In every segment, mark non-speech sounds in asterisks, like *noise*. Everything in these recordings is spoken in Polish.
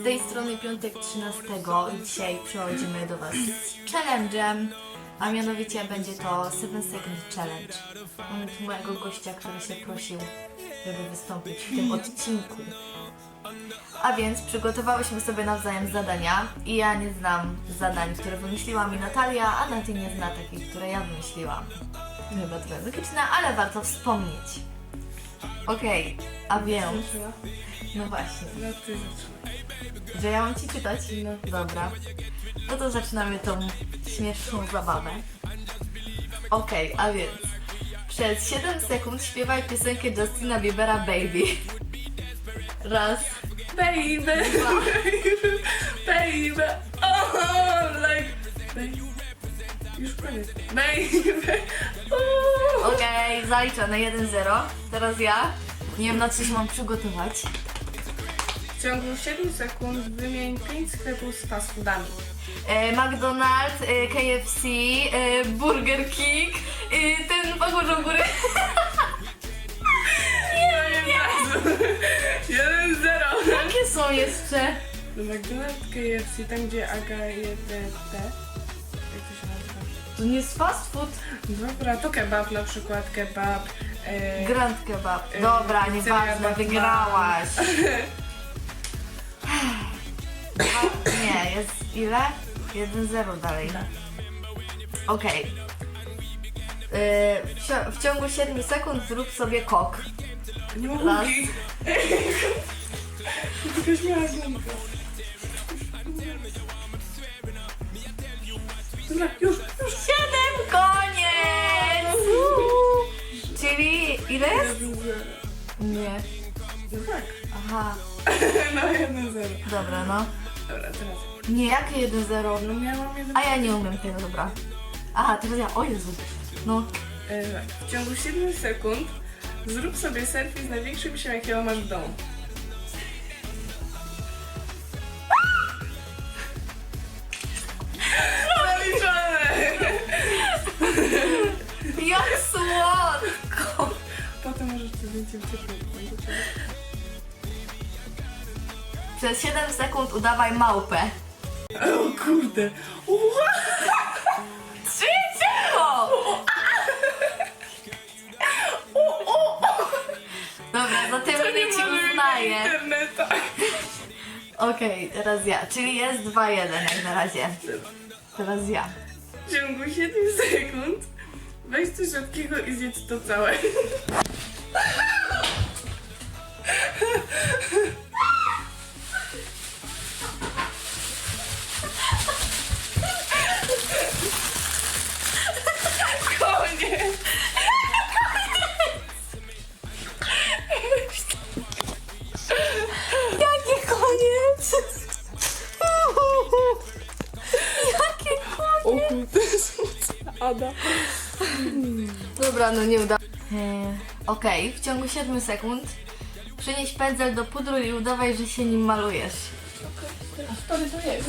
Z tej strony piątek 13 i dzisiaj przechodzimy do Was z challenge'em, a mianowicie będzie to 7 Second Challenge. Mamy tu mojego gościa, który się prosił, żeby wystąpić w tym odcinku. A więc przygotowałyśmy sobie nawzajem zadania i ja nie znam zadań, które wymyśliła mi Natalia, a Nati nie zna takich, które ja wymyśliłam. Chyba logiczne, ale warto wspomnieć. Okej, a więc, no właśnie. No ty zaczynaj. Że ja mam ci czytać? No. Dobra. No to zaczynamy tą śmieszną zabawę. Okej, a więc przez 7 sekund śpiewaj piosenkę Justina Biebera Baby. Raz. Baby, Dwa. baby, oh, like, baby. Już koniec. Baby, oh. Okej, zaliczone 1-0. Teraz ja. Nie wiem na co się mam przygotować. W ciągu 7 sekund wymień 5 sklepów z fast foodami. E, McDonald's, e, KFC, e, Burger King, e, ten pogórze góry. *laughs* Nie, nie, *laughs* nie. 1-0. Jakie są jeszcze? Do McDonald's, KFC, tam gdzie Aga je te, te. Jak to się nazywa? To nie jest fast food. Dobra, to kebab na przykład, kebab. E, Grand kebab. Ej, Dobra, pizzeria nieważne, Batman. wygrałaś. Dwa- *laughs* Nie, jest ile? 1-0 dalej. Okej. Yy, w, cio- w ciągu 7 sekund zrób sobie kok. nie ma Raz. gumki. Tylko śmiała gumka. Dobra, już, już. 7, koniec! Czyli ile jest? Nie. No tak. Aha, *laughs* No 1-0. dobra, no. Dobra, teraz. Nie, jakie 1-0? No miałam jeden. A ja nie umiem tego, dobra. Aha, teraz ja, o Jezu. No, E, W ciągu 7 sekund zrób sobie selfie z największym się, jakiego masz w domu. Jak słodko! Potem możesz to zdjęcie wcieknąć. Przez 7 sekund udawaj małpę. O kurde! Trzeciego! Dobra, za tym To nie będę ci uznaję. internetach. Okej, teraz ja. Czyli jest 2-1 jak na razie. Teraz ja. W ciągu 7 sekund weź coś rzadkiego i zjedz to całe. *laughs* *laughs* Ada. Dobra, no nie uda. E, Okej, w ciągu 7 sekund przynieś pędzel do pudru i udawaj, że się nim malujesz. Stary to jest.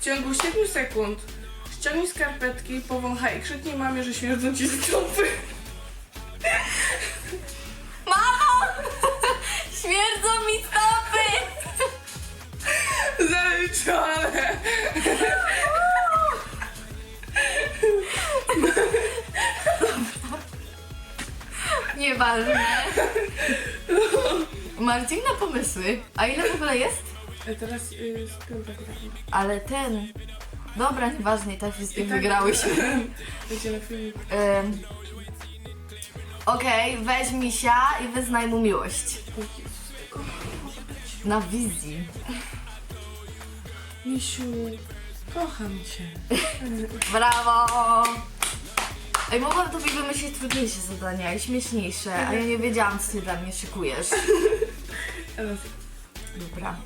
W ciągu 7 sekund ściągnij skarpetki, powąchaj i krzyknij mamie, że śmierdzą ci stopy. Nieważne. Masz dziwne pomysły. A ile w ogóle jest? A teraz yy, z piątek. Ale ten... Dobra, nieważne, i tak wszystkie tak- wygrałyśmy. *laughs* Będzie na filmik. Ym, Okej, weź misia i wyznaj mu miłość. O Jezus, być. Na wizji. Misiu, kocham cię. *laughs* Brawo! Ej, mogłam tobie wymyślić trudniejsze zadania i śmieszniejsze, a ja nie wiedziałam, co ty dla mnie szykujesz. Dobra.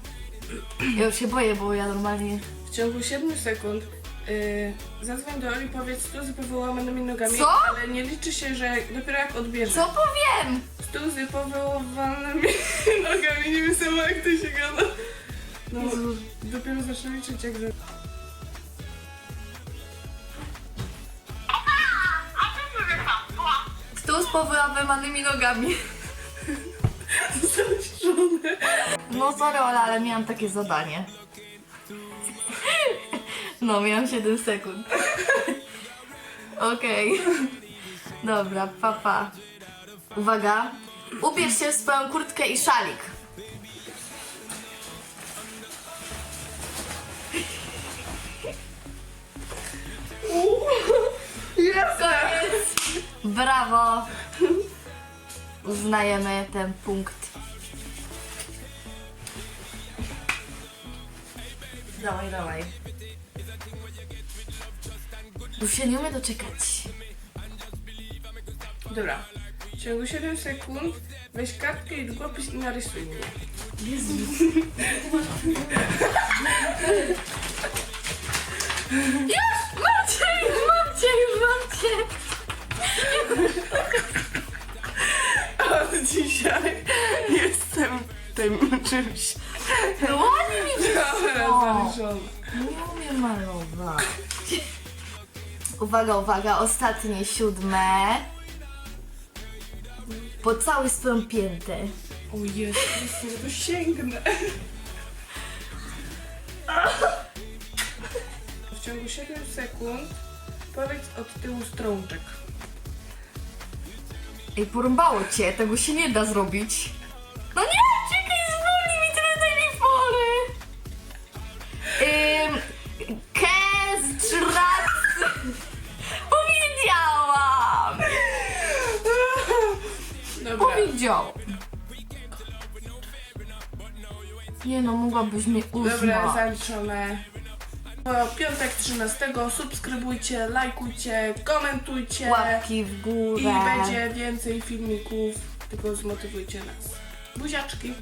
Ja już się boję, bo ja normalnie... w ciągu 7 sekund yy, zadzwoń do Oli, powiedz stuzy powyłamanymi nogami, Co? ale nie liczy się, że dopiero jak odbierze. Co powiem? Stuzy powyłamanymi *laughs* nogami, nie wiem sama jak to się gada. No, dopiero zacznę liczyć jak za... powyłamywanymi nogami. Żonę. No sorry Ola, ale miałam takie zadanie. No, miałam 7 sekund. Okej. Dobra, papa. Pa. Uwaga. Ubierz się w swoją kurtkę i szalik. Jest! Koniec. Brawo. Uznajemy ten punkt. Dawaj, dawaj. Już się nie umie doczekać. Dobra. W ciągu 7 sekund weź kartkę i długopis i narysuj mnie. Już! *laughs* tym *laughs* czymś. No ładnie mi Dobra, O. zaryszona. Nie umiem malować. Uwaga, uwaga, ostatnie siódme. Pocałuj swoją piętę. O Jezu, Chryste, to sięgnę. W ciągu 7 sekund powiedz od tyłu strączek. Ej, porąbało cię, tego się nie da zrobić. Powiedział. Nie no, mogłabyś mnie Dobra, uznać. zaliczone. Po piątek 13 subskrybujcie, lajkujcie, komentujcie Łapki w górę. i będzie więcej filmików, tylko zmotywujcie nas. Buziaczki.